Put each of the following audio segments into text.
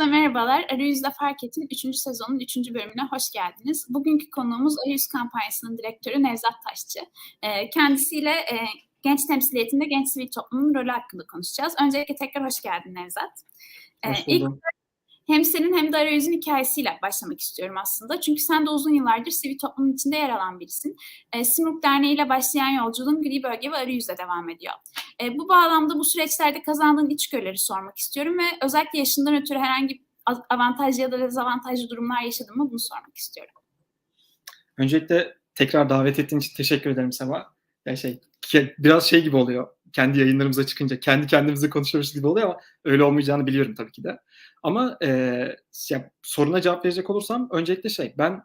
Herkese merhabalar. Arayüz'de Fark Et'in 3. sezonun 3. bölümüne hoş geldiniz. Bugünkü konuğumuz Arayüz kampanyasının direktörü Nevzat Taşçı. Ee, kendisiyle e, genç temsiliyetinde genç sivil toplumun rolü hakkında konuşacağız. Öncelikle tekrar hoş geldin Nevzat. Ee, hoş buldum. İlk hem senin hem de arayüzün hikayesiyle başlamak istiyorum aslında. Çünkü sen de uzun yıllardır sivil toplumun içinde yer alan birisin. E, Derneği ile başlayan yolculuğun gri bölge ve arayüzle devam ediyor. E, bu bağlamda bu süreçlerde kazandığın içgörüleri sormak istiyorum ve özellikle yaşından ötürü herhangi avantajlı ya da dezavantajlı durumlar yaşadın mı bunu sormak istiyorum. Öncelikle tekrar davet ettiğin için teşekkür ederim Sema. Ya şey biraz şey gibi oluyor kendi yayınlarımıza çıkınca kendi kendimize konuşuyoruz gibi oluyor ama öyle olmayacağını biliyorum tabii ki de. Ama e, ya, soruna cevap verecek olursam öncelikle şey ben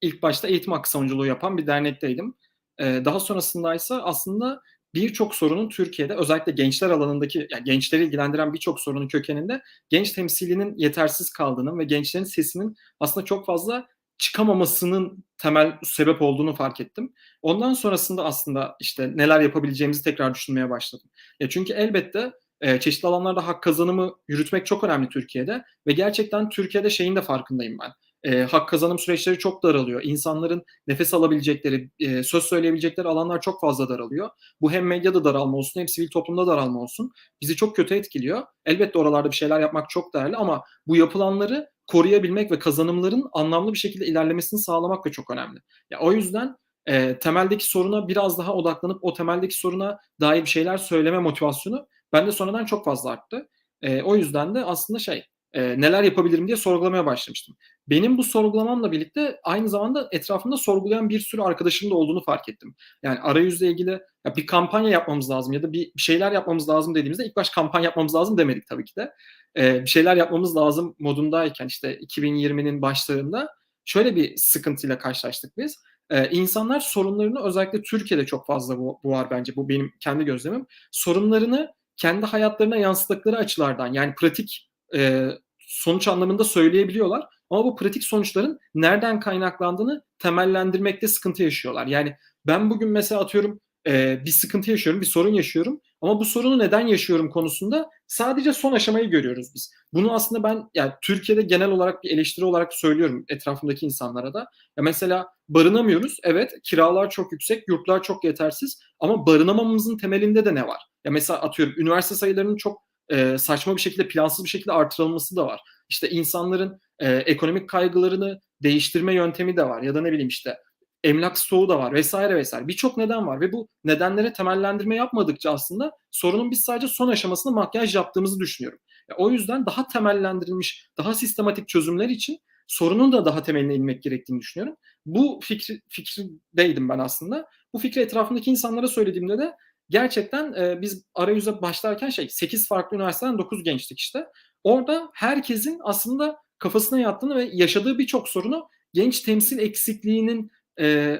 ilk başta eğitim hakkı savunuculuğu yapan bir dernekteydim. E, daha sonrasında ise aslında birçok sorunun Türkiye'de özellikle gençler alanındaki yani gençleri ilgilendiren birçok sorunun kökeninde genç temsilinin yetersiz kaldığının ve gençlerin sesinin aslında çok fazla çıkamamasının temel sebep olduğunu fark ettim. Ondan sonrasında aslında işte neler yapabileceğimizi tekrar düşünmeye başladım. Ya çünkü elbette e, çeşitli alanlarda hak kazanımı yürütmek çok önemli Türkiye'de ve gerçekten Türkiye'de şeyin de farkındayım ben. E, hak kazanım süreçleri çok daralıyor. İnsanların nefes alabilecekleri, e, söz söyleyebilecekleri alanlar çok fazla daralıyor. Bu hem medyada daralma olsun hem sivil toplumda daralma olsun. Bizi çok kötü etkiliyor. Elbette oralarda bir şeyler yapmak çok değerli ama bu yapılanları koruyabilmek ve kazanımların anlamlı bir şekilde ilerlemesini sağlamak da çok önemli. Ya o yüzden e, temeldeki soruna biraz daha odaklanıp o temeldeki soruna dair bir şeyler söyleme motivasyonu bende sonradan çok fazla arttı. E, o yüzden de aslında şey e, neler yapabilirim diye sorgulamaya başlamıştım. Benim bu sorgulamamla birlikte aynı zamanda etrafımda sorgulayan bir sürü arkadaşım da olduğunu fark ettim. Yani arayüzle ilgili ya bir kampanya yapmamız lazım ya da bir şeyler yapmamız lazım dediğimizde ilk baş kampanya yapmamız lazım demedik tabii ki de. E, bir şeyler yapmamız lazım modundayken işte 2020'nin başlarında şöyle bir sıkıntıyla karşılaştık biz. Ee, insanlar sorunlarını özellikle Türkiye'de çok fazla bu, bu var bence bu benim kendi gözlemim. Sorunlarını kendi hayatlarına yansıttıkları açılardan yani pratik e, sonuç anlamında söyleyebiliyorlar. Ama bu pratik sonuçların nereden kaynaklandığını temellendirmekte sıkıntı yaşıyorlar. Yani ben bugün mesela atıyorum e, bir sıkıntı yaşıyorum, bir sorun yaşıyorum. Ama bu sorunu neden yaşıyorum konusunda sadece son aşamayı görüyoruz biz. Bunu aslında ben yani Türkiye'de genel olarak bir eleştiri olarak söylüyorum etrafımdaki insanlara da. Ya mesela barınamıyoruz. Evet, kiralar çok yüksek, yurtlar çok yetersiz ama barınamamızın temelinde de ne var? Ya mesela atıyorum üniversite sayılarının çok e, saçma bir şekilde, plansız bir şekilde artırılması da var. İşte insanların e, ekonomik kaygılarını değiştirme yöntemi de var. Ya da ne bileyim işte emlak stoğu da var vesaire vesaire. Birçok neden var ve bu nedenlere temellendirme yapmadıkça aslında sorunun biz sadece son aşamasında makyaj yaptığımızı düşünüyorum. Ya, o yüzden daha temellendirilmiş, daha sistematik çözümler için sorunun da daha temeline inmek gerektiğini düşünüyorum. Bu fikri, fikrdeydim ben aslında. Bu fikri etrafındaki insanlara söylediğimde de gerçekten e, biz arayüze başlarken şey 8 farklı üniversiteden 9 gençtik işte. Orada herkesin aslında kafasına yattığını ve yaşadığı birçok sorunu genç temsil eksikliğinin e,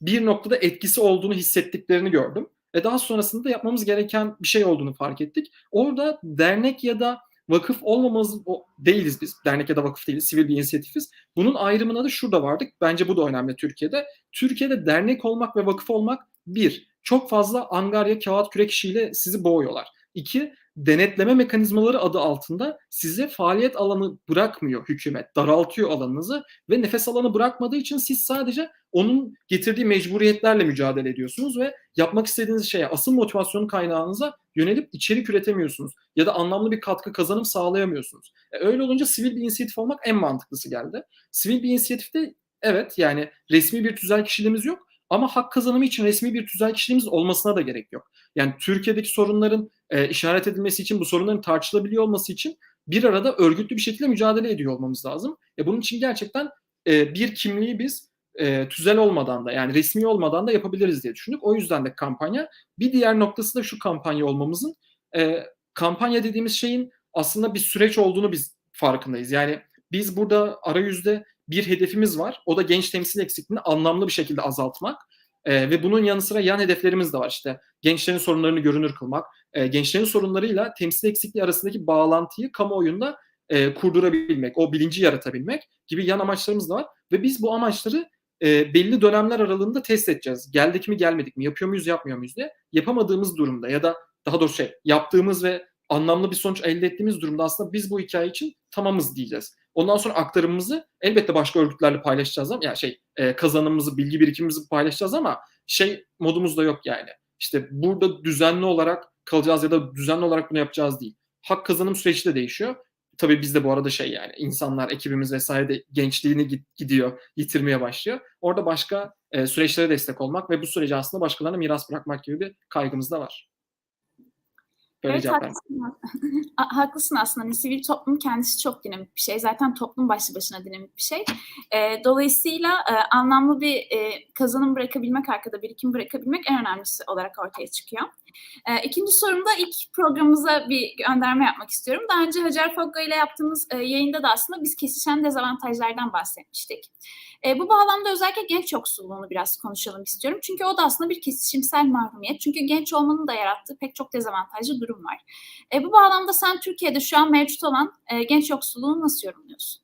bir noktada etkisi olduğunu hissettiklerini gördüm. Ve daha sonrasında yapmamız gereken bir şey olduğunu fark ettik. Orada dernek ya da vakıf olmamız değiliz biz. Dernek ya da vakıf değiliz. Sivil bir inisiyatifiz. Bunun ayrımına da şurada vardık. Bence bu da önemli Türkiye'de. Türkiye'de dernek olmak ve vakıf olmak bir, çok fazla angarya, kağıt kürek işiyle sizi boğuyorlar. İki, denetleme mekanizmaları adı altında size faaliyet alanı bırakmıyor hükümet. Daraltıyor alanınızı ve nefes alanı bırakmadığı için siz sadece onun getirdiği mecburiyetlerle mücadele ediyorsunuz ve yapmak istediğiniz şeye asıl motivasyon kaynağınıza yönelip içerik üretemiyorsunuz ya da anlamlı bir katkı kazanım sağlayamıyorsunuz. E öyle olunca sivil bir inisiyatif olmak en mantıklısı geldi. Sivil bir inisiyatifte evet yani resmi bir tüzel kişiliğimiz yok ama hak kazanımı için resmi bir tüzel kişiliğimiz olmasına da gerek yok. Yani Türkiye'deki sorunların e, işaret edilmesi için, bu sorunların tartışılabiliyor olması için bir arada örgütlü bir şekilde mücadele ediyor olmamız lazım. E, bunun için gerçekten e, bir kimliği biz e, tüzel olmadan da yani resmi olmadan da yapabiliriz diye düşündük. O yüzden de kampanya. Bir diğer noktası da şu kampanya olmamızın. E, kampanya dediğimiz şeyin aslında bir süreç olduğunu biz farkındayız. Yani biz burada arayüzde bir hedefimiz var. O da genç temsil eksikliğini anlamlı bir şekilde azaltmak. E, ve bunun yanı sıra yan hedeflerimiz de var. İşte gençlerin sorunlarını görünür kılmak, e, gençlerin sorunlarıyla temsil eksikliği arasındaki bağlantıyı kamuoyunda e, kurdurabilmek, o bilinci yaratabilmek gibi yan amaçlarımız da var. Ve biz bu amaçları e, belli dönemler aralığında test edeceğiz. Geldik mi gelmedik mi, yapıyor muyuz yapmıyor muyuz diye. Yapamadığımız durumda ya da daha doğrusu şey yaptığımız ve anlamlı bir sonuç elde ettiğimiz durumda aslında biz bu hikaye için tamamız diyeceğiz. Ondan sonra aktarımımızı elbette başka örgütlerle paylaşacağız ama ya şey e, kazanımımızı, bilgi birikimimizi paylaşacağız ama şey modumuz da yok yani. İşte burada düzenli olarak kalacağız ya da düzenli olarak bunu yapacağız değil. Hak kazanım süreci de değişiyor. Tabii biz de bu arada şey yani insanlar, ekibimiz vesaire de gençliğini gidiyor, yitirmeye başlıyor. Orada başka e, süreçlere destek olmak ve bu süreci aslında başkalarına miras bırakmak gibi bir kaygımız da var. Böyle evet, haklısın. haklısın aslında. Hani sivil toplum kendisi çok dinamik bir şey. Zaten toplum başlı başına dinamik bir şey. E, dolayısıyla e, anlamlı bir e, kazanım bırakabilmek, arkada birikim bırakabilmek en önemlisi olarak ortaya çıkıyor. E, ikinci sorumda ilk programımıza bir gönderme yapmak istiyorum. Daha önce Hacer Fogga ile yaptığımız e, yayında da aslında biz kesişen dezavantajlardan bahsetmiştik. E, bu bağlamda özellikle genç yoksulluğunu biraz konuşalım istiyorum. Çünkü o da aslında bir kesişimsel mahrumiyet. Çünkü genç olmanın da yarattığı pek çok dezavantajlı durum var. E, bu bağlamda sen Türkiye'de şu an mevcut olan e, genç yoksulluğunu nasıl yorumluyorsun?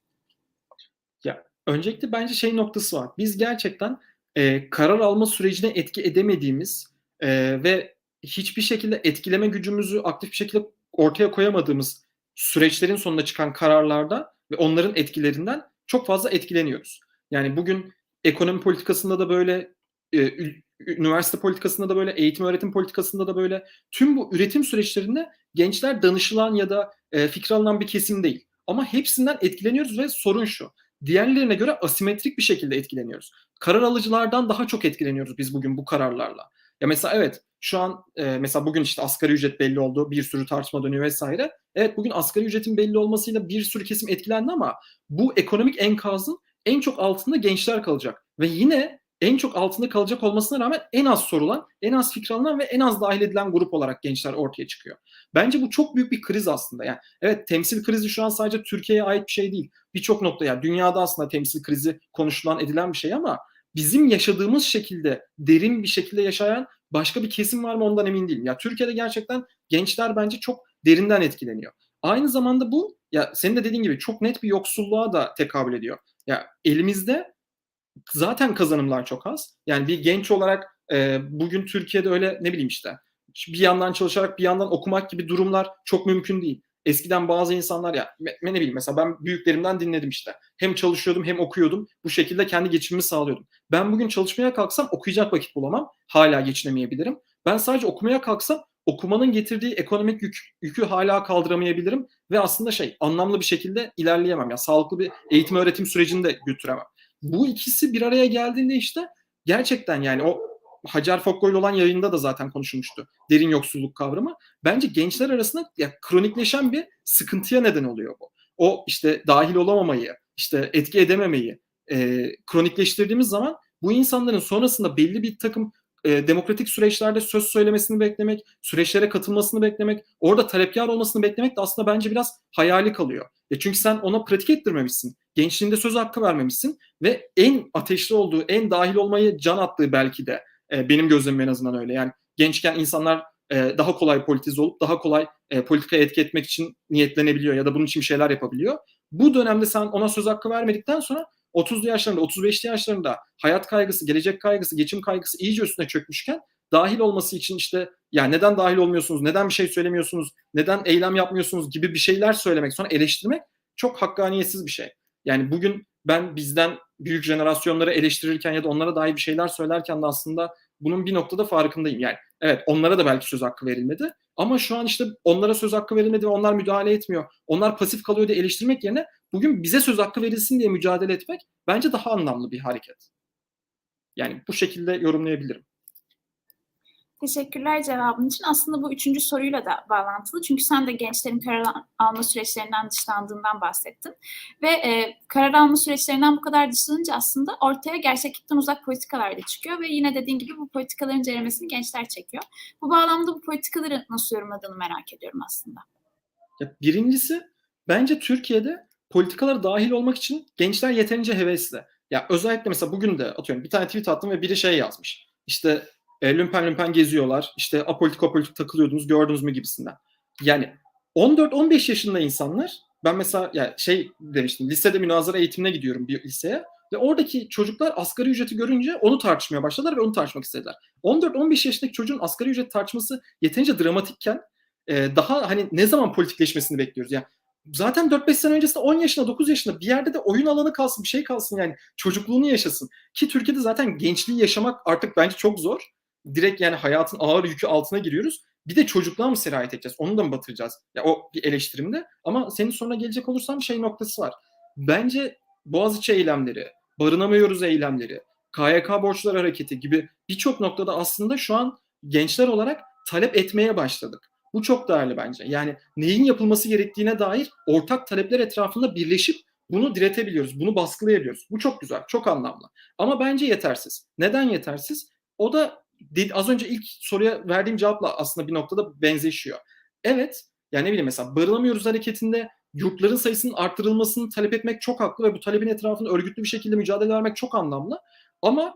Ya öncelikle bence şey noktası var. Biz gerçekten e, karar alma sürecine etki edemediğimiz e, ve hiçbir şekilde etkileme gücümüzü aktif bir şekilde ortaya koyamadığımız süreçlerin sonunda çıkan kararlarda ve onların etkilerinden çok fazla etkileniyoruz. Yani bugün ekonomi politikasında da böyle, e, üniversite politikasında da böyle, eğitim öğretim politikasında da böyle tüm bu üretim süreçlerinde gençler danışılan ya da e, fikir alınan bir kesim değil. Ama hepsinden etkileniyoruz ve sorun şu. Diğerlerine göre asimetrik bir şekilde etkileniyoruz. Karar alıcılardan daha çok etkileniyoruz biz bugün bu kararlarla. Ya mesela evet şu an e, mesela bugün işte asgari ücret belli oldu. Bir sürü tartışma dönüyor vesaire. Evet bugün asgari ücretin belli olmasıyla bir sürü kesim etkilendi ama bu ekonomik enkazın en çok altında gençler kalacak. Ve yine en çok altında kalacak olmasına rağmen en az sorulan, en az fikir alınan ve en az dahil edilen grup olarak gençler ortaya çıkıyor. Bence bu çok büyük bir kriz aslında. Yani evet temsil krizi şu an sadece Türkiye'ye ait bir şey değil. Birçok nokta yani dünyada aslında temsil krizi konuşulan edilen bir şey ama bizim yaşadığımız şekilde derin bir şekilde yaşayan başka bir kesim var mı ondan emin değilim. Ya Türkiye'de gerçekten gençler bence çok derinden etkileniyor. Aynı zamanda bu ya senin de dediğin gibi çok net bir yoksulluğa da tekabül ediyor. Ya elimizde zaten kazanımlar çok az. Yani bir genç olarak e, bugün Türkiye'de öyle ne bileyim işte bir yandan çalışarak bir yandan okumak gibi durumlar çok mümkün değil. Eskiden bazı insanlar ya ne bileyim mesela ben büyüklerimden dinledim işte. Hem çalışıyordum hem okuyordum. Bu şekilde kendi geçimimi sağlıyordum. Ben bugün çalışmaya kalksam okuyacak vakit bulamam. Hala geçinemeyebilirim. Ben sadece okumaya kalksam okumanın getirdiği ekonomik yük, yükü hala kaldıramayabilirim ve aslında şey anlamlı bir şekilde ilerleyemem. Ya sağlıklı bir eğitim öğretim sürecini de götüremem. Bu ikisi bir araya geldiğinde işte gerçekten yani o Hacer Fokko olan yayında da zaten konuşulmuştu. Derin yoksulluk kavramı. Bence gençler arasında ya, kronikleşen bir sıkıntıya neden oluyor bu. O işte dahil olamamayı, işte etki edememeyi e, kronikleştirdiğimiz zaman bu insanların sonrasında belli bir takım e, demokratik süreçlerde söz söylemesini beklemek, süreçlere katılmasını beklemek, orada talepkar olmasını beklemek de aslında bence biraz hayali kalıyor. E çünkü sen ona pratik ettirmemişsin. Gençliğinde söz hakkı vermemişsin ve en ateşli olduğu, en dahil olmayı can attığı belki de e, benim gözlemim en azından öyle. Yani gençken insanlar e, daha kolay politize olup daha kolay e, politikaya etki etmek için niyetlenebiliyor ya da bunun için şeyler yapabiliyor. Bu dönemde sen ona söz hakkı vermedikten sonra 30'lu yaşlarında, 35'li yaşlarında hayat kaygısı, gelecek kaygısı, geçim kaygısı iyice üstüne çökmüşken dahil olması için işte ya neden dahil olmuyorsunuz, neden bir şey söylemiyorsunuz, neden eylem yapmıyorsunuz gibi bir şeyler söylemek, sonra eleştirmek çok hakkaniyetsiz bir şey. Yani bugün ben bizden büyük jenerasyonları eleştirirken ya da onlara dair bir şeyler söylerken de aslında bunun bir noktada farkındayım. Yani evet onlara da belki söz hakkı verilmedi ama şu an işte onlara söz hakkı verilmedi ve onlar müdahale etmiyor. Onlar pasif kalıyor diye eleştirmek yerine bugün bize söz hakkı verilsin diye mücadele etmek bence daha anlamlı bir hareket. Yani bu şekilde yorumlayabilirim. Teşekkürler cevabın için. Aslında bu üçüncü soruyla da bağlantılı. Çünkü sen de gençlerin karar alma süreçlerinden dışlandığından bahsettin. Ve e, karar alma süreçlerinden bu kadar dışlanınca aslında ortaya gerçeklikten uzak politikalar da çıkıyor. Ve yine dediğin gibi bu politikaların ceremesini gençler çekiyor. Bu bağlamda bu politikaları nasıl yorumladığını merak ediyorum aslında. Ya birincisi bence Türkiye'de politikalara dahil olmak için gençler yeterince hevesli. Ya özellikle mesela bugün de atıyorum bir tane tweet attım ve biri şey yazmış. İşte e, lümpen lümpen geziyorlar. İşte apolitik apolitik takılıyordunuz gördünüz mü gibisinden. Yani 14-15 yaşında insanlar ben mesela ya şey demiştim lisede münazara eğitimine gidiyorum bir liseye ve oradaki çocuklar asgari ücreti görünce onu tartışmaya başladılar ve onu tartışmak istediler. 14-15 yaşındaki çocuğun asgari ücret tartışması yeterince dramatikken e, daha hani ne zaman politikleşmesini bekliyoruz? Yani zaten 4-5 sene öncesinde 10 yaşında 9 yaşında bir yerde de oyun alanı kalsın bir şey kalsın yani çocukluğunu yaşasın. Ki Türkiye'de zaten gençliği yaşamak artık bence çok zor. Direkt yani hayatın ağır yükü altına giriyoruz. Bir de çocukluğa mı sirayet edeceğiz? Onu da mı batıracağız? Ya o bir eleştirimde. Ama senin sonra gelecek olursam şey noktası var. Bence Boğaziçi eylemleri, barınamıyoruz eylemleri, KYK borçlar hareketi gibi birçok noktada aslında şu an gençler olarak talep etmeye başladık. Bu çok değerli bence. Yani neyin yapılması gerektiğine dair ortak talepler etrafında birleşip bunu diretebiliyoruz, bunu baskılayabiliyoruz. Bu çok güzel, çok anlamlı. Ama bence yetersiz. Neden yetersiz? O da az önce ilk soruya verdiğim cevapla aslında bir noktada benzeşiyor. Evet, yani ne bileyim mesela barınamıyoruz hareketinde yurtların sayısının arttırılmasını talep etmek çok haklı ve bu talebin etrafında örgütlü bir şekilde mücadele vermek çok anlamlı. Ama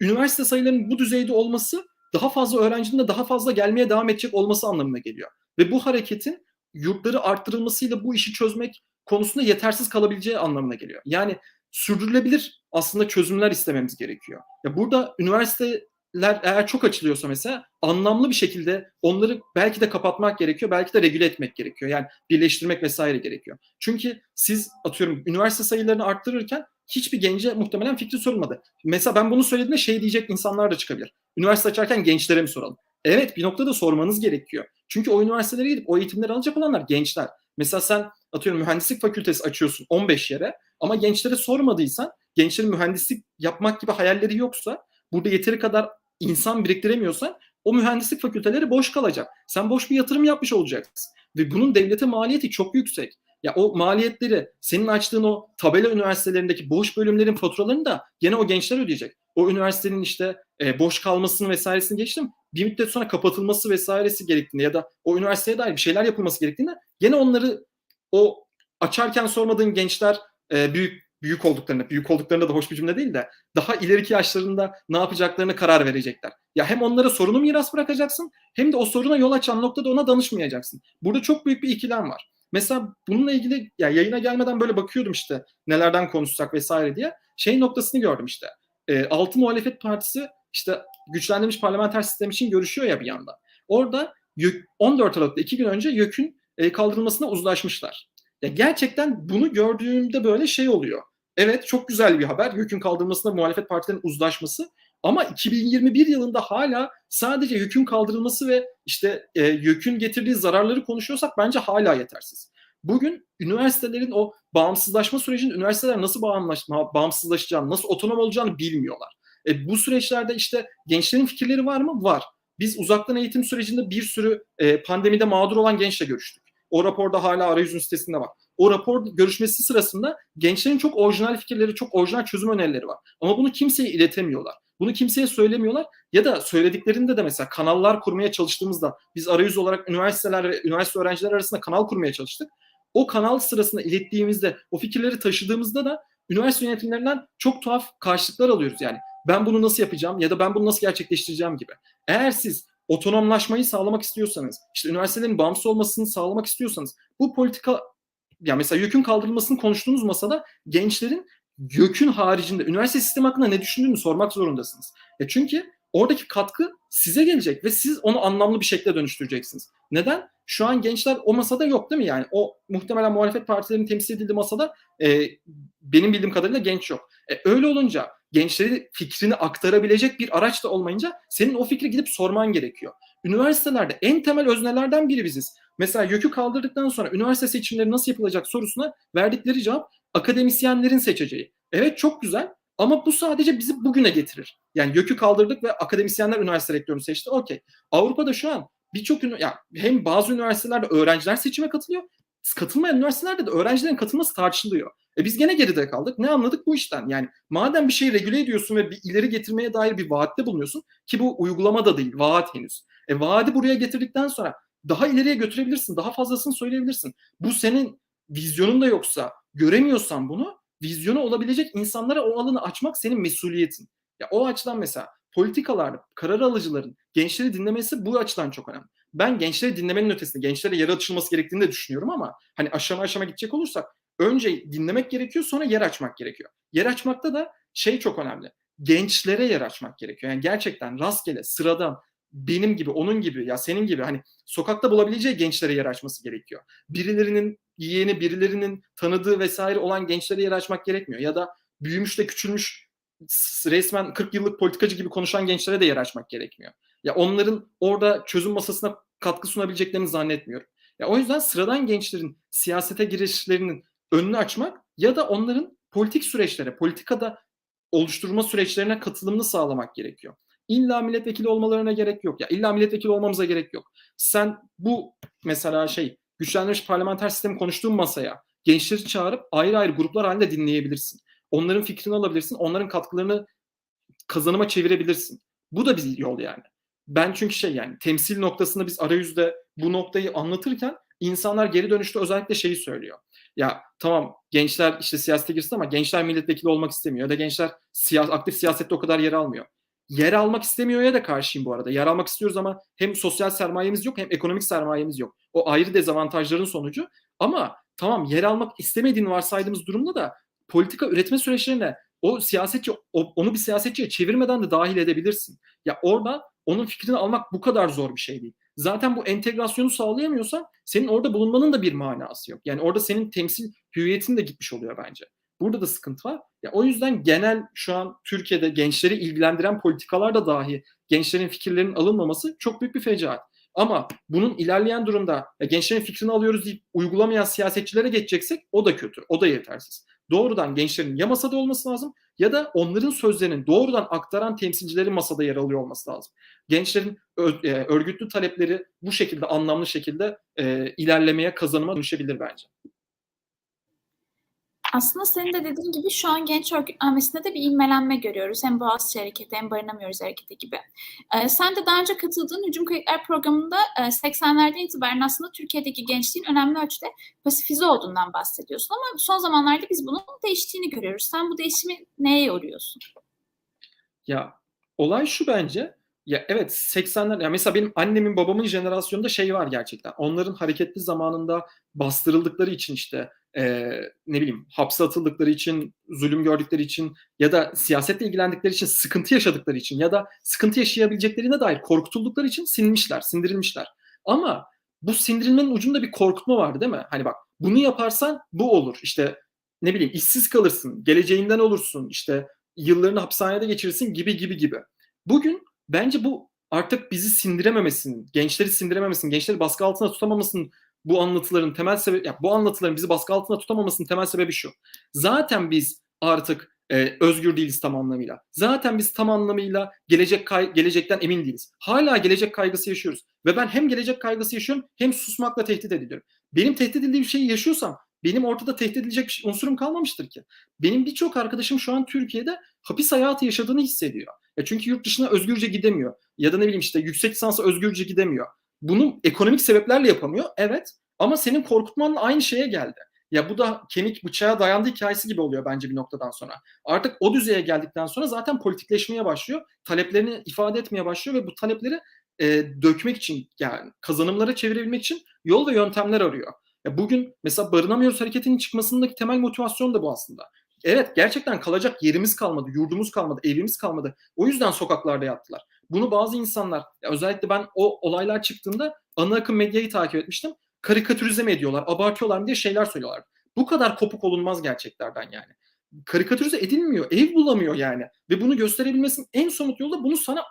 üniversite sayılarının bu düzeyde olması daha fazla öğrencinin de daha fazla gelmeye devam edecek olması anlamına geliyor. Ve bu hareketin yurtları arttırılmasıyla bu işi çözmek konusunda yetersiz kalabileceği anlamına geliyor. Yani sürdürülebilir aslında çözümler istememiz gerekiyor. Ya burada üniversiteler eğer çok açılıyorsa mesela anlamlı bir şekilde onları belki de kapatmak gerekiyor, belki de regüle etmek gerekiyor. Yani birleştirmek vesaire gerekiyor. Çünkü siz atıyorum üniversite sayılarını arttırırken hiçbir gence muhtemelen fikri sorulmadı. Mesela ben bunu söylediğimde şey diyecek insanlar da çıkabilir. Üniversite açarken gençlere mi soralım? Evet bir noktada sormanız gerekiyor. Çünkü o üniversitelere gidip o eğitimleri alacak olanlar gençler. Mesela sen atıyorum mühendislik fakültesi açıyorsun 15 yere ama gençlere sormadıysan, gençlerin mühendislik yapmak gibi hayalleri yoksa, burada yeteri kadar insan biriktiremiyorsan o mühendislik fakülteleri boş kalacak. Sen boş bir yatırım yapmış olacaksın. Ve bunun devlete maliyeti çok yüksek. Ya o maliyetleri senin açtığın o tabela üniversitelerindeki boş bölümlerin faturalarını da gene o gençler ödeyecek. O üniversitenin işte e, boş kalmasını vesairesini geçtim. Bir müddet sonra kapatılması vesairesi gerektiğinde ya da o üniversiteye dair bir şeyler yapılması gerektiğinde gene onları o açarken sormadığın gençler e, büyük büyük olduklarında, büyük olduklarında da hoş bir cümle değil de daha ileriki yaşlarında ne yapacaklarını karar verecekler. Ya hem onlara sorunu miras bırakacaksın hem de o soruna yol açan noktada ona danışmayacaksın. Burada çok büyük bir ikilem var. Mesela bununla ilgili ya yayına gelmeden böyle bakıyordum işte nelerden konuşsak vesaire diye. Şey noktasını gördüm işte. E, Altı Muhalefet Partisi işte güçlendirilmiş parlamenter sistem için görüşüyor ya bir yandan. Orada 14 Aralık'ta iki gün önce YÖK'ün e, kaldırılmasına uzlaşmışlar. Ya gerçekten bunu gördüğümde böyle şey oluyor. Evet çok güzel bir haber. YÖK'ün kaldırılmasına muhalefet partilerin uzlaşması. Ama 2021 yılında hala sadece yükün kaldırılması ve işte e, yükün getirdiği zararları konuşuyorsak bence hala yetersiz. Bugün üniversitelerin o bağımsızlaşma sürecinde üniversiteler nasıl bağımsızlaşacağını, nasıl otonom olacağını bilmiyorlar. E, bu süreçlerde işte gençlerin fikirleri var mı? Var. Biz uzaktan eğitim sürecinde bir sürü e, pandemide mağdur olan gençle görüştük. O raporda hala arayüzün sitesinde var. O rapor görüşmesi sırasında gençlerin çok orijinal fikirleri, çok orijinal çözüm önerileri var. Ama bunu kimseye iletemiyorlar. Bunu kimseye söylemiyorlar ya da söylediklerinde de mesela kanallar kurmaya çalıştığımızda biz arayüz olarak üniversiteler ve üniversite öğrenciler arasında kanal kurmaya çalıştık. O kanal sırasında ilettiğimizde, o fikirleri taşıdığımızda da üniversite yönetimlerinden çok tuhaf karşılıklar alıyoruz yani. Ben bunu nasıl yapacağım ya da ben bunu nasıl gerçekleştireceğim gibi. Eğer siz otonomlaşmayı sağlamak istiyorsanız, işte üniversitelerin bağımsız olmasını sağlamak istiyorsanız bu politika ya mesela yükün kaldırılmasını konuştuğunuz masada gençlerin YÖK'ün haricinde üniversite sistemi hakkında ne düşündüğünü sormak zorundasınız. E çünkü oradaki katkı size gelecek ve siz onu anlamlı bir şekilde dönüştüreceksiniz. Neden? Şu an gençler o masada yok değil mi? Yani o muhtemelen muhalefet partilerinin temsil edildiği masada e, benim bildiğim kadarıyla genç yok. E, öyle olunca gençleri fikrini aktarabilecek bir araç da olmayınca senin o fikri gidip sorman gerekiyor. Üniversitelerde en temel öznelerden biri biziz. Mesela YÖK'ü kaldırdıktan sonra üniversite seçimleri nasıl yapılacak sorusuna verdikleri cevap akademisyenlerin seçeceği. Evet çok güzel ama bu sadece bizi bugüne getirir. Yani YÖK'ü kaldırdık ve akademisyenler üniversite rektörünü seçti. Okey. Avrupa'da şu an birçok ya hem bazı üniversitelerde öğrenciler seçime katılıyor. Katılmayan üniversitelerde de öğrencilerin katılması tartışılıyor. E biz gene geride kaldık. Ne anladık bu işten? Yani madem bir şeyi regüle ediyorsun ve bir ileri getirmeye dair bir vaatte bulunuyorsun ki bu uygulama da değil, vaat henüz. E vaadi buraya getirdikten sonra daha ileriye götürebilirsin, daha fazlasını söyleyebilirsin. Bu senin vizyonun da yoksa, göremiyorsan bunu, vizyonu olabilecek insanlara o alanı açmak senin mesuliyetin. Ya o açıdan mesela politikalarda karar alıcıların gençleri dinlemesi bu açıdan çok önemli. Ben gençleri dinlemenin ötesinde gençlere yer açılması gerektiğini de düşünüyorum ama hani aşama aşama gidecek olursak önce dinlemek gerekiyor sonra yer açmak gerekiyor. Yer açmakta da şey çok önemli. Gençlere yer açmak gerekiyor. Yani gerçekten rastgele, sıradan benim gibi, onun gibi ya senin gibi hani sokakta bulabileceği gençlere yer açması gerekiyor. Birilerinin yeğeni, birilerinin tanıdığı vesaire olan gençlere yer açmak gerekmiyor. Ya da büyümüş de küçülmüş resmen 40 yıllık politikacı gibi konuşan gençlere de yer açmak gerekmiyor. Ya onların orada çözüm masasına katkı sunabileceklerini zannetmiyorum. Ya o yüzden sıradan gençlerin siyasete girişlerinin önünü açmak ya da onların politik süreçlere, politikada oluşturma süreçlerine katılımını sağlamak gerekiyor. İlla milletvekili olmalarına gerek yok. Ya illa milletvekili olmamıza gerek yok. Sen bu mesela şey güçlendirilmiş parlamenter sistemi konuştuğun masaya gençleri çağırıp ayrı ayrı gruplar halinde dinleyebilirsin. Onların fikrini alabilirsin. Onların katkılarını kazanıma çevirebilirsin. Bu da bir yol yani. Ben çünkü şey yani temsil noktasında biz arayüzde bu noktayı anlatırken insanlar geri dönüşte özellikle şeyi söylüyor. Ya tamam gençler işte siyasete girsin ama gençler milletvekili olmak istemiyor ya da gençler siyas aktif siyasette o kadar yer almıyor. Yer almak istemiyorya da karşıyım bu arada. Yer almak istiyoruz ama hem sosyal sermayemiz yok hem ekonomik sermayemiz yok. O ayrı dezavantajların sonucu. Ama tamam yer almak istemediğini varsaydığımız durumda da politika üretme süreçlerine o siyasetçi onu bir siyasetçiye çevirmeden de dahil edebilirsin. Ya orada onun fikrini almak bu kadar zor bir şey değil. Zaten bu entegrasyonu sağlayamıyorsan senin orada bulunmanın da bir manası yok. Yani orada senin temsil hüviyetin de gitmiş oluyor bence. Burada da sıkıntı var. Ya o yüzden genel şu an Türkiye'de gençleri ilgilendiren politikalarda dahi gençlerin fikirlerinin alınmaması çok büyük bir fecaat. Ama bunun ilerleyen durumda ya gençlerin fikrini alıyoruz deyip uygulamayan siyasetçilere geçeceksek o da kötü, o da yetersiz. Doğrudan gençlerin ya masada olması lazım ya da onların sözlerinin doğrudan aktaran temsilcilerin masada yer alıyor olması lazım. Gençlerin e, örgütlü talepleri bu şekilde anlamlı şekilde e, ilerlemeye, kazanıma dönüşebilir bence. Aslında senin de dediğin gibi şu an genç örgütlenmesinde de bir ilmelenme görüyoruz. Hem Boğaziçi Hareketi hem Barınamıyoruz Hareketi gibi. Ee, sen de daha önce katıldığın Hücum Kayıtlar programında e, 80'lerden itibaren aslında Türkiye'deki gençliğin önemli ölçüde pasifize olduğundan bahsediyorsun. Ama son zamanlarda biz bunun değiştiğini görüyoruz. Sen bu değişimi neye yoruyorsun? Ya olay şu bence. Ya evet 80'ler ya mesela benim annemin babamın jenerasyonunda şey var gerçekten. Onların hareketli zamanında bastırıldıkları için işte e, ne bileyim hapse atıldıkları için, zulüm gördükleri için ya da siyasetle ilgilendikleri için sıkıntı yaşadıkları için ya da sıkıntı yaşayabileceklerine dair korkutuldukları için sinmişler, sindirilmişler. Ama bu sindirilmenin ucunda bir korkutma var değil mi? Hani bak bunu yaparsan bu olur. İşte ne bileyim işsiz kalırsın, geleceğinden olursun, işte yıllarını hapishanede geçirirsin gibi gibi gibi. Bugün bence bu artık bizi sindirememesinin, gençleri sindirememesinin, gençleri baskı altına tutamamasının bu anlatıların temel sebebi, ya bu anlatıların bizi baskı altında tutamamasının temel sebebi şu. Zaten biz artık e, özgür değiliz tam anlamıyla. Zaten biz tam anlamıyla gelecek kay- gelecekten emin değiliz. Hala gelecek kaygısı yaşıyoruz. Ve ben hem gelecek kaygısı yaşıyorum hem susmakla tehdit ediliyorum. Benim tehdit edildiğim şeyi yaşıyorsam benim ortada tehdit edilecek bir şey, unsurum kalmamıştır ki. Benim birçok arkadaşım şu an Türkiye'de hapis hayatı yaşadığını hissediyor. Ya çünkü yurt dışına özgürce gidemiyor. Ya da ne bileyim işte yüksek lisansa özgürce gidemiyor. Bunu ekonomik sebeplerle yapamıyor. Evet. Ama senin korkutmanla aynı şeye geldi. Ya bu da kemik bıçağa dayandığı hikayesi gibi oluyor bence bir noktadan sonra. Artık o düzeye geldikten sonra zaten politikleşmeye başlıyor. Taleplerini ifade etmeye başlıyor ve bu talepleri e, dökmek için yani kazanımlara çevirebilmek için yol ve yöntemler arıyor. Ya bugün mesela barınamıyoruz hareketinin çıkmasındaki temel motivasyon da bu aslında. Evet gerçekten kalacak yerimiz kalmadı, yurdumuz kalmadı, evimiz kalmadı. O yüzden sokaklarda yattılar. Bunu bazı insanlar, özellikle ben o olaylar çıktığında ana akım medyayı takip etmiştim. Karikatürize mi ediyorlar, abartıyorlar diye şeyler söylüyorlar. Bu kadar kopuk olunmaz gerçeklerden yani. Karikatürize edilmiyor, ev bulamıyor yani. Ve bunu gösterebilmesinin en somut yolu da bunu sana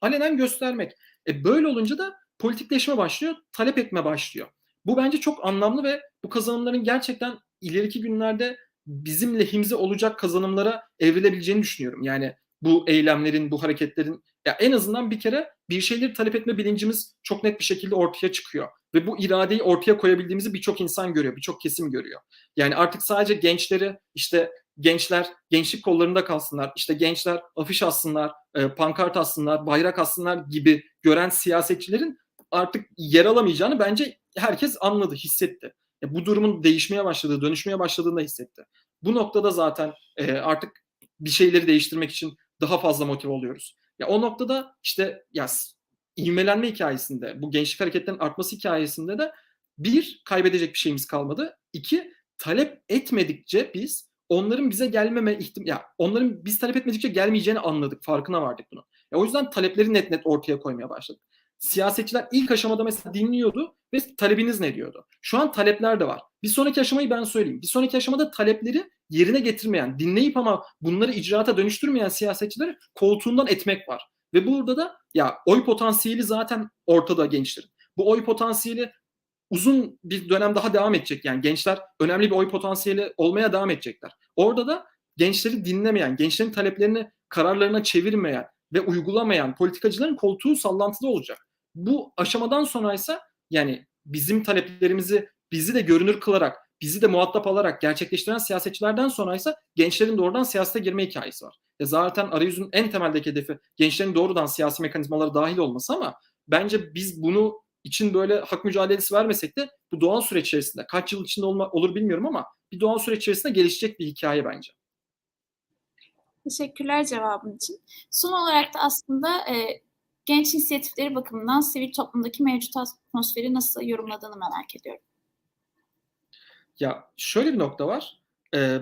alenen göstermek. E böyle olunca da politikleşme başlıyor, talep etme başlıyor. Bu bence çok anlamlı ve bu kazanımların gerçekten ileriki günlerde bizim lehimize olacak kazanımlara evrilebileceğini düşünüyorum. Yani bu eylemlerin, bu hareketlerin ya en azından bir kere bir şeyleri talep etme bilincimiz çok net bir şekilde ortaya çıkıyor. Ve bu iradeyi ortaya koyabildiğimizi birçok insan görüyor, birçok kesim görüyor. Yani artık sadece gençleri işte gençler gençlik kollarında kalsınlar, işte gençler afiş assınlar, e, pankart assınlar, bayrak assınlar gibi gören siyasetçilerin artık yer alamayacağını bence herkes anladı, hissetti. Ya bu durumun değişmeye başladığı, dönüşmeye başladığını da hissetti. Bu noktada zaten e, artık bir şeyleri değiştirmek için daha fazla motive oluyoruz. Ya o noktada işte ya ivmelenme hikayesinde, bu gençlik hareketlerinin artması hikayesinde de bir kaybedecek bir şeyimiz kalmadı. İki talep etmedikçe biz onların bize gelmeme ihtim ya onların biz talep etmedikçe gelmeyeceğini anladık, farkına vardık bunu. E, o yüzden talepleri net net ortaya koymaya başladık. Siyasetçiler ilk aşamada mesela dinliyordu ve talebiniz ne diyordu? Şu an talepler de var. Bir sonraki aşamayı ben söyleyeyim. Bir sonraki aşamada talepleri yerine getirmeyen, dinleyip ama bunları icraata dönüştürmeyen siyasetçileri koltuğundan etmek var. Ve burada da ya oy potansiyeli zaten ortada gençlerin. Bu oy potansiyeli uzun bir dönem daha devam edecek. Yani gençler önemli bir oy potansiyeli olmaya devam edecekler. Orada da gençleri dinlemeyen, gençlerin taleplerini kararlarına çevirmeyen ve uygulamayan politikacıların koltuğu sallantıda olacak. Bu aşamadan sonra ise yani bizim taleplerimizi bizi de görünür kılarak, bizi de muhatap alarak gerçekleştiren siyasetçilerden sonra ise gençlerin doğrudan siyasete girme hikayesi var. E zaten arayüzün en temeldeki hedefi gençlerin doğrudan siyasi mekanizmalara dahil olması ama bence biz bunu için böyle hak mücadelesi vermesek de bu doğal süreç içerisinde kaç yıl içinde olma, olur bilmiyorum ama bir doğal süreç içerisinde gelişecek bir hikaye bence. Teşekkürler cevabın için. Son olarak da aslında e, genç inisiyatifleri bakımından sivil toplumdaki mevcut atmosferi nasıl yorumladığını merak ediyorum. Ya şöyle bir nokta var. Ee,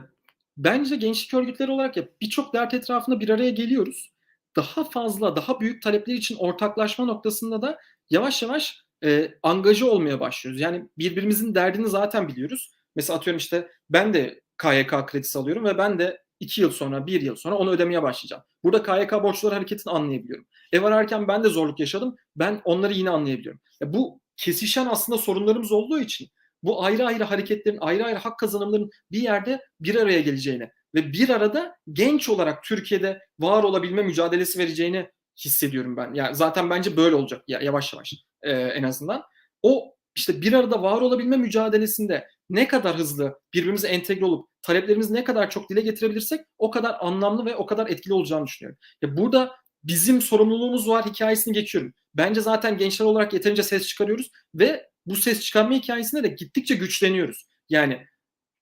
bence gençlik örgütleri olarak ya birçok dert etrafında bir araya geliyoruz. Daha fazla, daha büyük talepler için ortaklaşma noktasında da yavaş yavaş e, angaja olmaya başlıyoruz. Yani birbirimizin derdini zaten biliyoruz. Mesela atıyorum işte ben de KYK kredisi alıyorum ve ben de iki yıl sonra, bir yıl sonra onu ödemeye başlayacağım. Burada KYK borçları hareketini anlayabiliyorum. Ev ararken ben de zorluk yaşadım. Ben onları yine anlayabiliyorum. Ya bu kesişen aslında sorunlarımız olduğu için bu ayrı ayrı hareketlerin, ayrı ayrı hak kazanımların bir yerde bir araya geleceğini ve bir arada genç olarak Türkiye'de var olabilme mücadelesi vereceğini hissediyorum ben. Yani zaten bence böyle olacak ya, yavaş yavaş e, en azından. O işte bir arada var olabilme mücadelesinde ne kadar hızlı birbirimize entegre olup taleplerimizi ne kadar çok dile getirebilirsek o kadar anlamlı ve o kadar etkili olacağını düşünüyorum. Ya burada bizim sorumluluğumuz var hikayesini geçiyorum. Bence zaten gençler olarak yeterince ses çıkarıyoruz ve bu ses çıkarma hikayesinde de gittikçe güçleniyoruz. Yani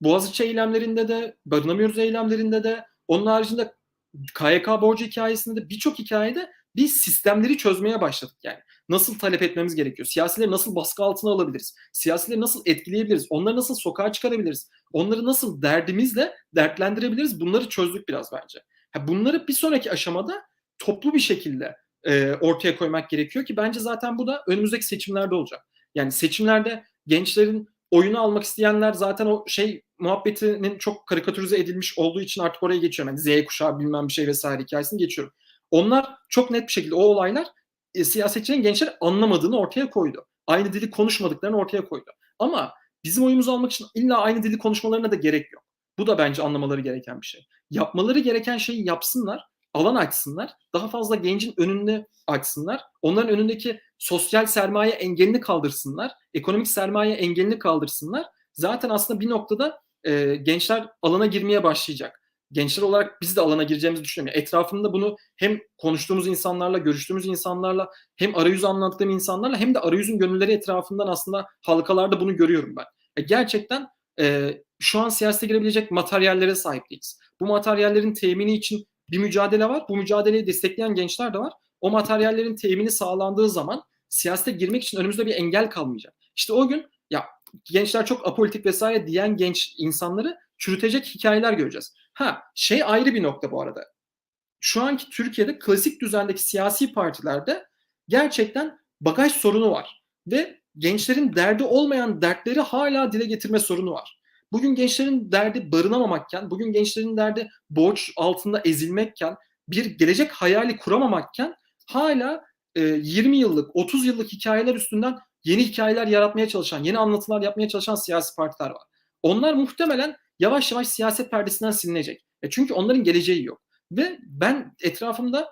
Boğaziçi eylemlerinde de, barınamıyoruz eylemlerinde de, onun haricinde KYK borcu hikayesinde de birçok hikayede biz sistemleri çözmeye başladık yani. Nasıl talep etmemiz gerekiyor? Siyasileri nasıl baskı altına alabiliriz? Siyasileri nasıl etkileyebiliriz? Onları nasıl sokağa çıkarabiliriz? Onları nasıl derdimizle dertlendirebiliriz? Bunları çözdük biraz bence. Bunları bir sonraki aşamada toplu bir şekilde e, ortaya koymak gerekiyor ki bence zaten bu da önümüzdeki seçimlerde olacak. Yani seçimlerde gençlerin oyunu almak isteyenler zaten o şey muhabbetinin çok karikatürize edilmiş olduğu için artık oraya geçiyorum. Yani Z kuşağı bilmem bir şey vesaire hikayesini geçiyorum. Onlar çok net bir şekilde o olaylar e, siyasetçinin gençler anlamadığını ortaya koydu. Aynı dili konuşmadıklarını ortaya koydu. Ama bizim oyumuzu almak için illa aynı dili konuşmalarına da gerek yok. Bu da bence anlamaları gereken bir şey. Yapmaları gereken şeyi yapsınlar, alan açsınlar, daha fazla gencin önünü açsınlar, onların önündeki sosyal sermaye engelini kaldırsınlar, ekonomik sermaye engelini kaldırsınlar. Zaten aslında bir noktada e, gençler alana girmeye başlayacak. Gençler olarak biz de alana gireceğimizi düşünüyorum. Etrafında bunu hem konuştuğumuz insanlarla, görüştüğümüz insanlarla, hem arayüzü anlattığım insanlarla hem de arayüzün gönülleri etrafından aslında halkalarda bunu görüyorum ben. E, gerçekten e, şu an siyasete girebilecek materyallere sahip değiliz. Bu materyallerin temini için bir mücadele var. Bu mücadeleyi destekleyen gençler de var. O materyallerin temini sağlandığı zaman siyasete girmek için önümüzde bir engel kalmayacak. İşte o gün ya gençler çok apolitik vesaire diyen genç insanları çürütecek hikayeler göreceğiz. Ha şey ayrı bir nokta bu arada. Şu anki Türkiye'de klasik düzendeki siyasi partilerde gerçekten bagaj sorunu var. Ve gençlerin derdi olmayan dertleri hala dile getirme sorunu var. Bugün gençlerin derdi barınamamakken, bugün gençlerin derdi borç altında ezilmekken, bir gelecek hayali kuramamakken hala e, 20 yıllık, 30 yıllık hikayeler üstünden yeni hikayeler yaratmaya çalışan, yeni anlatılar yapmaya çalışan siyasi partiler var. Onlar muhtemelen yavaş yavaş siyaset perdesinden silinecek. E çünkü onların geleceği yok. Ve ben etrafımda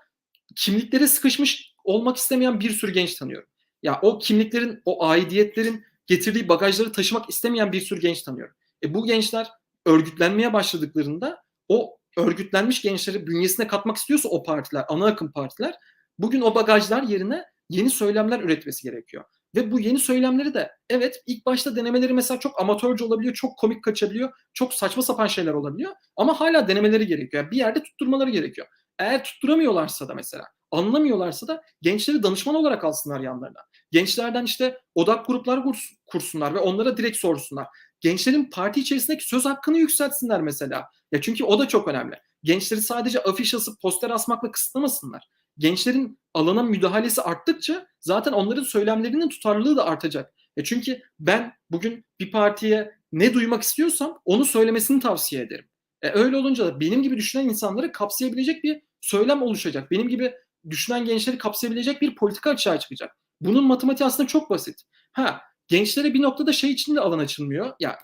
kimliklere sıkışmış olmak istemeyen bir sürü genç tanıyorum. Ya o kimliklerin, o aidiyetlerin getirdiği bagajları taşımak istemeyen bir sürü genç tanıyorum. E bu gençler örgütlenmeye başladıklarında o örgütlenmiş gençleri bünyesine katmak istiyorsa o partiler, ana akım partiler bugün o bagajlar yerine yeni söylemler üretmesi gerekiyor. Ve bu yeni söylemleri de evet ilk başta denemeleri mesela çok amatörce olabiliyor, çok komik kaçabiliyor, çok saçma sapan şeyler olabiliyor ama hala denemeleri gerekiyor. Yani bir yerde tutturmaları gerekiyor. Eğer tutturamıyorlarsa da mesela anlamıyorlarsa da gençleri danışman olarak alsınlar yanlarına. Gençlerden işte odak gruplar kursunlar ve onlara direkt sorsunlar. Gençlerin parti içerisindeki söz hakkını yükseltsinler mesela. Ya çünkü o da çok önemli. Gençleri sadece afiş asıp poster asmakla kısıtlamasınlar. Gençlerin alana müdahalesi arttıkça zaten onların söylemlerinin tutarlılığı da artacak. E çünkü ben bugün bir partiye ne duymak istiyorsam onu söylemesini tavsiye ederim. E öyle olunca da benim gibi düşünen insanları kapsayabilecek bir söylem oluşacak. Benim gibi düşünen gençleri kapsayabilecek bir politika açığa çıkacak. Bunun matematiği aslında çok basit. Ha gençlere bir noktada şey için de alan açılmıyor. Ya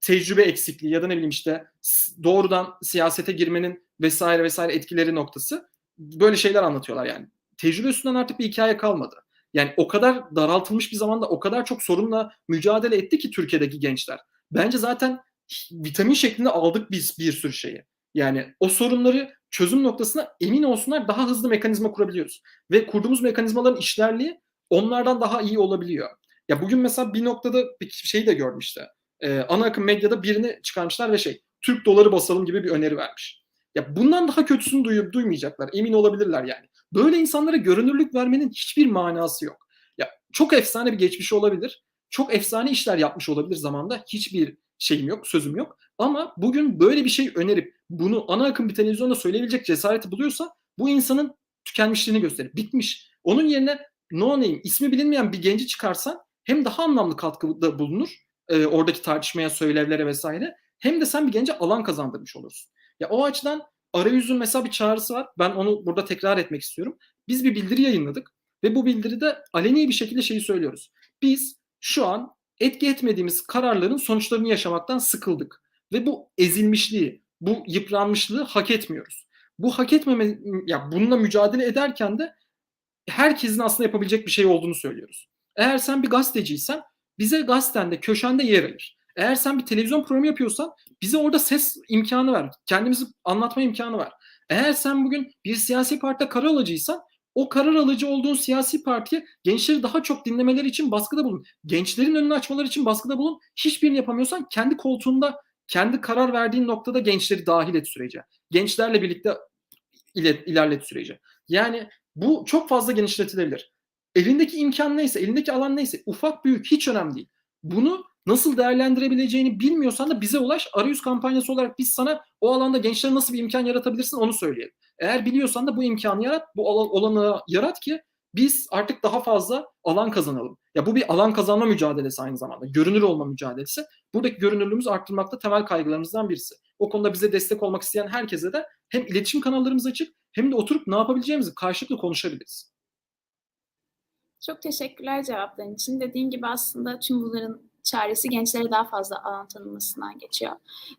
tecrübe eksikliği ya da ne bileyim işte doğrudan siyasete girmenin vesaire vesaire etkileri noktası böyle şeyler anlatıyorlar yani. Tecrübe üstünden artık bir hikaye kalmadı. Yani o kadar daraltılmış bir zamanda o kadar çok sorunla mücadele etti ki Türkiye'deki gençler. Bence zaten vitamin şeklinde aldık biz bir sürü şeyi. Yani o sorunları çözüm noktasına emin olsunlar daha hızlı mekanizma kurabiliyoruz. Ve kurduğumuz mekanizmaların işlerliği onlardan daha iyi olabiliyor. Ya bugün mesela bir noktada bir şey de gördüm işte. Ee, ana akım medyada birini çıkarmışlar ve şey Türk doları basalım gibi bir öneri vermiş. Ya bundan daha kötüsünü duyup duymayacaklar. Emin olabilirler yani. Böyle insanlara görünürlük vermenin hiçbir manası yok. Ya çok efsane bir geçmişi olabilir. Çok efsane işler yapmış olabilir zamanda. Hiçbir şeyim yok, sözüm yok. Ama bugün böyle bir şey önerip bunu ana akım bir televizyonda söyleyebilecek cesareti buluyorsa bu insanın tükenmişliğini gösterir. Bitmiş. Onun yerine no name, ismi bilinmeyen bir genci çıkarsan hem daha anlamlı katkıda bulunur e, oradaki tartışmaya, söylevlere vesaire hem de sen bir gence alan kazandırmış olursun. Ya o açıdan arayüzün mesela bir çağrısı var. Ben onu burada tekrar etmek istiyorum. Biz bir bildiri yayınladık ve bu bildiride aleni bir şekilde şeyi söylüyoruz. Biz şu an etki etmediğimiz kararların sonuçlarını yaşamaktan sıkıldık ve bu ezilmişliği, bu yıpranmışlığı hak etmiyoruz. Bu hak etmeme ya bununla mücadele ederken de herkesin aslında yapabilecek bir şey olduğunu söylüyoruz. Eğer sen bir gazeteciysen bize gazetende, köşende yer ayır. Eğer sen bir televizyon programı yapıyorsan bize orada ses imkanı ver. Kendimizi anlatma imkanı ver. Eğer sen bugün bir siyasi partide karar alıcıysan o karar alıcı olduğun siyasi partiye gençleri daha çok dinlemeleri için baskıda bulun. Gençlerin önünü açmaları için baskıda bulun. Hiçbirini yapamıyorsan kendi koltuğunda, kendi karar verdiğin noktada gençleri dahil et sürece. Gençlerle birlikte ilerlet süreci. Yani bu çok fazla genişletilebilir. Elindeki imkan neyse, elindeki alan neyse, ufak büyük hiç önemli değil. Bunu nasıl değerlendirebileceğini bilmiyorsan da bize ulaş. Arayüz kampanyası olarak biz sana o alanda gençlere nasıl bir imkan yaratabilirsin onu söyleyelim. Eğer biliyorsan da bu imkanı yarat, bu olanağı yarat ki biz artık daha fazla alan kazanalım. Ya bu bir alan kazanma mücadelesi aynı zamanda. Görünür olma mücadelesi. Buradaki görünürlüğümüzü arttırmakta temel kaygılarımızdan birisi. O konuda bize destek olmak isteyen herkese de hem iletişim kanallarımız açık hem de oturup ne yapabileceğimizi karşılıklı konuşabiliriz. Çok teşekkürler cevapların için. Dediğin gibi aslında tüm bunların çaresi gençlere daha fazla alan tanınmasından geçiyor.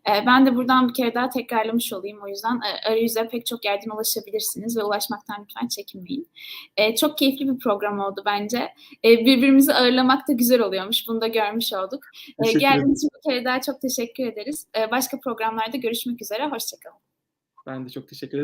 Ee, ben de buradan bir kere daha tekrarlamış olayım. O yüzden e, arayüze pek çok yerden ulaşabilirsiniz ve ulaşmaktan lütfen çekinmeyin. E, çok keyifli bir program oldu bence. E, birbirimizi ağırlamak da güzel oluyormuş. Bunu da görmüş olduk. E, geldiğiniz için bir kere daha çok teşekkür ederiz. E, başka programlarda görüşmek üzere. Hoşçakalın. Ben de çok teşekkür ederim.